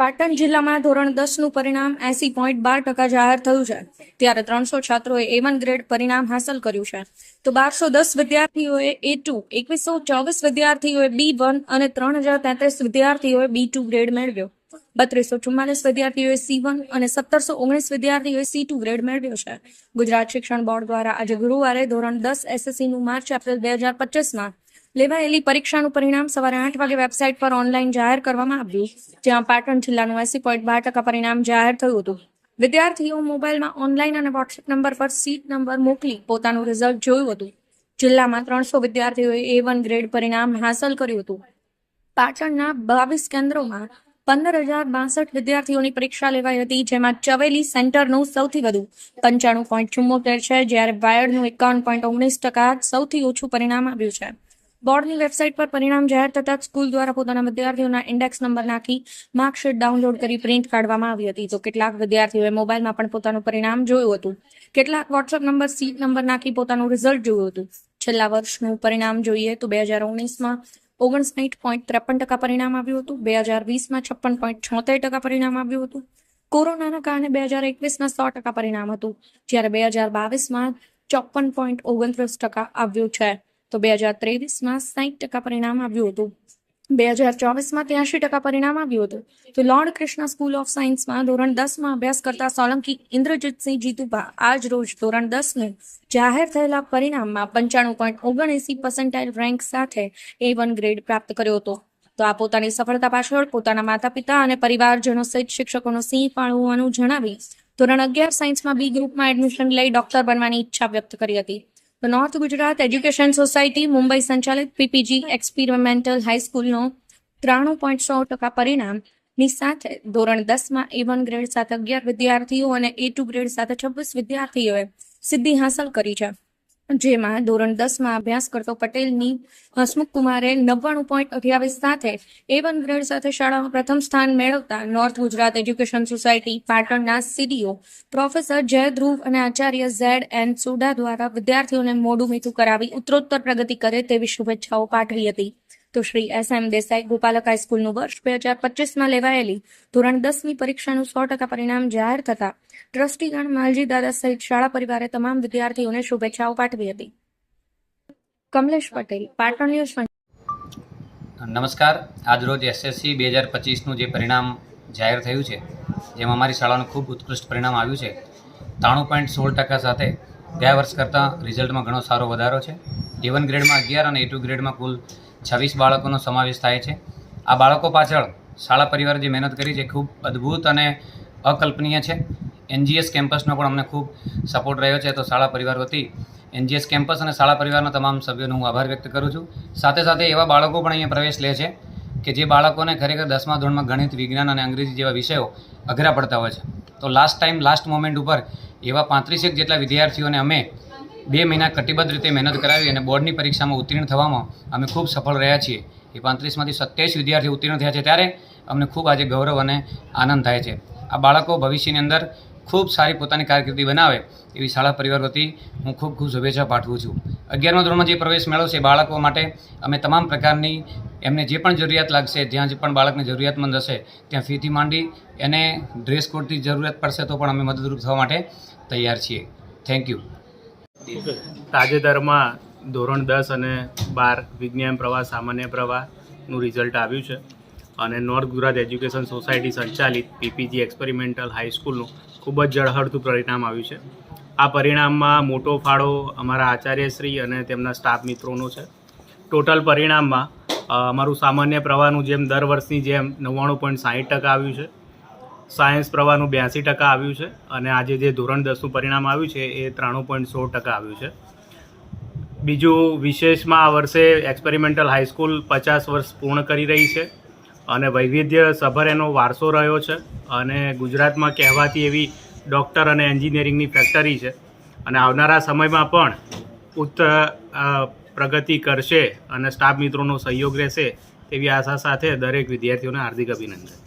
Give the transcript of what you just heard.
પાટણ જિલ્લામાં ધોરણ દસનું પરિણામ એસી પોઈન્ટ બાર ટકા જાહેર થયું છે. ત્યારે ત્રણસો છાત્રોએ એ વન ગ્રેડ પરિણામ હાંસલ કર્યું છે. તો બારસો દસ વિદ્યાર્થીઓએ એ ટુ એકવીસો ચોવીસ વિદ્યાર્થીઓએ બી વન અને ત્રણ હજાર તેત્રીસ વિદ્યાર્થીઓએ બી ટુ ગ્રેડ મેળવ્યો. બત્રીસો ચુમ્માલીસ વિદ્યાર્થીઓએ સી વન અને સત્તરસો ઓગણીસ વિદ્યાર્થીઓએ સી ટુ ગ્રેડ મેળવ્યો છે. ગુજરાત શિક્ષણ બોર્ડ દ્વારા આજે ગુરુવારે ધોરણ દસ એસએસસીનું માર્ચ, એપ્રિલ બે હજાર પચીસમાં લેવાયેલી પરીક્ષાનું પરિણામ સવારે આઠ વાગે વેબસાઇટ પર ઓનલાઈન જાહેર કરવામાં આવ્યું, જ્યાં પાટણ જિલ્લાનું એસી પોઈન્ટ બાર ટકા પરિણામ જાહેર થયું હતું. વિદ્યાર્થીઓ મોબાઈલમાં ઓનલાઈન અને વોટ્સએપ નંબર પર સીટ નંબર મોકલી પોતાનું રિઝલ્ટ જોયું હતું. જિલ્લામાં ત્રણસો વિદ્યાર્થીઓએ એ વન ગ્રેડ પરિણામ હાંસલ કર્યું હતું. પાટણના બાવીસ કેન્દ્રોમાં પંદર હજાર બાસઠ વિદ્યાર્થીઓની પરીક્ષા લેવાઈ હતી, જેમાં ચવેલી સેન્ટરનું સૌથી વધુ પંચાણું પોઈન્ટ ચુમ્મોતેર છે, જ્યારે વાયડનું એકાવન પોઈન્ટ ઓગણીસ ટકા સૌથી ઓછું પરિણામ આવ્યું છે. બોર્ડની વેબસાઇટ પર પરિણામ જાહેર થતાં સ્કૂલ દ્વારા પોતાના વિદ્યાર્થીઓના ઇન્ડેક્સ નંબર નાખી માર્કશીટ ડાઉનલોડ કરી પ્રિન્ટ કાઢવામાં આવી હતી. તો કેટલાક વિદ્યાર્થીઓએ મોબાઈલમાં પણ પોતાનું પરિણામ જોયું હતું. કેટલાક વોટ્સએપ નંબર, સીટ નંબર નાખી પોતાનું રિઝલ્ટ જોયું હતું. છેલ્લા વર્ષનું પરિણામ જોઈએ તો બે હજાર ઓગણીસમાં ઓગણસાઠ પોઈન્ટ ત્રેપન ટકા પરિણામ આવ્યું હતું. બે હજાર વીસમાં છપ્પન પોઈન્ટ છોતેર ટકા પરિણામ આવ્યું હતું. કોરોનાના કારણે બે હજાર એકવીસમાં સો ટકા પરિણામ હતું. જ્યારે બે હજાર બાવીસમાં ચોપન પોઈન્ટ ઓગણત્રીસ ટકા આવ્યું છે. તો બે હજાર ત્રેવીસમાં સાઠ ટકા પરિણામ આવ્યું હતું. બે હજાર ચોવીસમાં ત્યાંશી ટકા પરિણામ આવ્યું હતું. તો લોર્ડ કૃષ્ણ સ્કૂલ ઓફ સાયન્સમાં ધોરણ દસમાં અભ્યાસ કરતા સોલંકી ઇન્દ્રજીતસિંહ જીતુભા આજ રોજ ધોરણ દસનું જાહેર થયેલા પરિણામમાં પંચાણું પોઈન્ટ ઓગણએસી પર્સન્ટાઇલ રેન્ક સાથે એ વન ગ્રેડ પ્રાપ્ત કર્યો હતો. તો આ પોતાની સફળતા પાછળ પોતાના માતા પિતા અને પરિવારજનો સહિત શિક્ષકોનો સિંહ ફાળો હોવાનું જણાવી ધોરણ અગિયાર સાયન્સમાં બી ગ્રુપમાં એડમિશન લઈ ડોક્ટર બનવાની ઈચ્છા વ્યક્ત કરી હતી. North Gujarat education society Mumbai સંચાલિત પીપીજી એક્સપેરિમેન્ટલ હાઈસ્કૂલનો ત્રાણું પોઈન્ટ સો ટકા પરિણામની સાથે ધોરણ દસમાં એ વન ગ્રેડ સાથે અગિયાર વિદ્યાર્થીઓ અને એ ટુ ગ્રેડ સાથે છવ્વીસ વિદ્યાર્થીઓએ સિદ્ધિ હાંસલ કરી છે. જેમાં ધોરણ દસમાં અભ્યાસ કરતો પટેલની હસમુખ કુમારે નવ્વાણું પોઈન્ટ અઠ્યાવીસ સાથે એ વન ગ્રેડ સાથે શાળામાં પ્રથમ સ્થાન મેળવતા નોર્થ ગુજરાત એજ્યુકેશન સોસાયટી પાટણના સીડીઓ પ્રોફેસર જય ધ્રુવ અને આચાર્ય ઝેડ એન સુડા દ્વારા વિદ્યાર્થીઓને મોઢું મીઠું કરાવી ઉત્તરોત્તર પ્રગતિ કરે તેવી શુભેચ્છાઓ પાઠવી હતી. તો શ્રી એસ એમ દેસાઈ ગોપાલક હાઈસ્કૂલનું વર્ષ બે હજાર પચીસમાં લેવાયેલી ધોરણ દસની પરીક્ષાનું સો ટકા પરિણામ જાહેર થતા ટ્રસ્ટીગણ માલજી દાદા સહિત શાળા પરિવારે તમામ વિદ્યાર્થીઓને શુભેચ્છાઓ પાઠવી હતી. કમલેશ પટેલ, પાટણ ન્યૂઝ નમસ્કાર. આજરોજ એસએસસી બે હજાર પચીસનું જે પરિણામ જાહેર થયું છે, જેમાં અમારી શાળાનું ખૂબ ઉત્કૃષ્ટ પરિણામ આવ્યું છે, ત્રાણું પોઈન્ટ સોળ ટકા સાથે ગયા વર્ષ કરતાં રિઝલ્ટમાં ઘણો સારો વધારો છે. એ વન ગ્રેડમાં અગિયાર અને એ ટુ ગ્રેડમાં કુલ છવ્વીસ બાળકોનો સમાવેશ થાય છે. આ બાળકો પાછળ શાળા પરિવારે જે મહેનત કરી છે ખૂબ અદ્ભુત અને અકલ્પનીય છે. એનજીએસ કેમ્પસનો પણ અમને ખૂબ સપોર્ટ રહ્યો છે. તો શાળા પરિવાર વતી એનજીએસ કેમ્પસ અને શાળા પરિવારના તમામ સભ્યોનો હું આભાર વ્યક્ત કરું છું. સાથે સાથે એવા બાળકો પણ અહીંયા પ્રવેશ લે છે કે જે બાળકોને ખરેખર દસમા ધોરણમાં ગણિત, વિજ્ઞાન અને અંગ્રેજી જેવા વિષયો અઘરા પડતા હોય છે. તો લાસ્ટ ટાઈમ લાસ્ટ મોમેન્ટ ઉપર એવા પાંત્રીસેક જેટલા વિદ્યાર્થીઓને અમે બે મહિના કટિબદ્ધ રીતે મહેનત કરાવી અને બોર્ડની પરીક્ષામાં ઉત્તીર્ણ થવામાં અમે ખૂબ સફળ રહ્યા છીએ. એ પાંત્રીસમાંથી સત્યાવીસ વિદ્યાર્થીઓ ઉત્તીર્ણ થયા છે ત્યારે અમને ખૂબ આજે ગૌરવ અને આનંદ થાય છે. આ બાળકો ભવિષ્યની અંદર ખૂબ સારી પોતાની કારકિર્દી બનાવે એવી શાળા પરિવાર વતી હું ખૂબ ખૂબ શુભેચ્છા પાઠવું છું. અગિયારમા ધોરણમાં જે પ્રવેશ મેળવશે બાળકો માટે અમે તમામ પ્રકારની એમને જે પણ જરૂરિયાત લાગશે, જ્યાં જે પણ બાળકને જરૂરિયાતમંદ હશે, ત્યાં ફીથી માંડી એને ડ્રેસ કોડથી જરૂરિયાત પડશે તો પણ અમે મદદરૂપ થવા માટે તૈયાર છીએ. થેન્ક યુ તાજેતરમાં ધોરણ દસ અને બાર વિજ્ઞાન પ્રવાહ, સામાન્ય પ્રવાહનું રિઝલ્ટ આવ્યું છે. અને નોર્થ ગુજરાત એજ્યુકેશન સોસાયટી સંચાલિત પીપીજી એક્સપેરિમેન્ટલ હાઈસ્કૂલનું ખૂબ જ જળહળતું પરિણામ આવ્યું છે. આ પરિણામમાં મોટો ફાળો અમારા આચાર્યશ્રી અને તેમના સ્ટાફ મિત્રોનો છે. ટોટલ પરિણામમાં અમારું સામાન્ય પ્રવાહનું જેમ દર વર્ષની જેમ નવ્વાણું પોઈન્ટ સાહીઠ ટકા આવ્યું છે. સાયન્સ પ્રવાહનું બ્યાસી ટકા આવ્યું છે અને આજે જે ધોરણ દસનું પરિણામ આવ્યું છે એ ત્રાણું પોઈન્ટ સોળ ટકા આવ્યું છે. બીજું, વિશેષમાં આ વર્ષે એક્સપેરિમેન્ટલ હાઈસ્કૂલ પચાસ વર્ષ પૂર્ણ કરી રહી છે અને વૈવિધ્ય સભર એનો વારસો રહ્યો છે અને ગુજરાતમાં કહેવાતી એવી ડૉક્ટર અને એન્જિનિયરિંગની ફેક્ટરી છે અને આવનારા સમયમાં પણ ઉચ્ચ પ્રગતિ કરશે અને સ્ટાફ મિત્રોનો સહયોગ રહેશે તેવી આશા સાથે દરેક વિદ્યાર્થીઓને હાર્દિક અભિનંદન.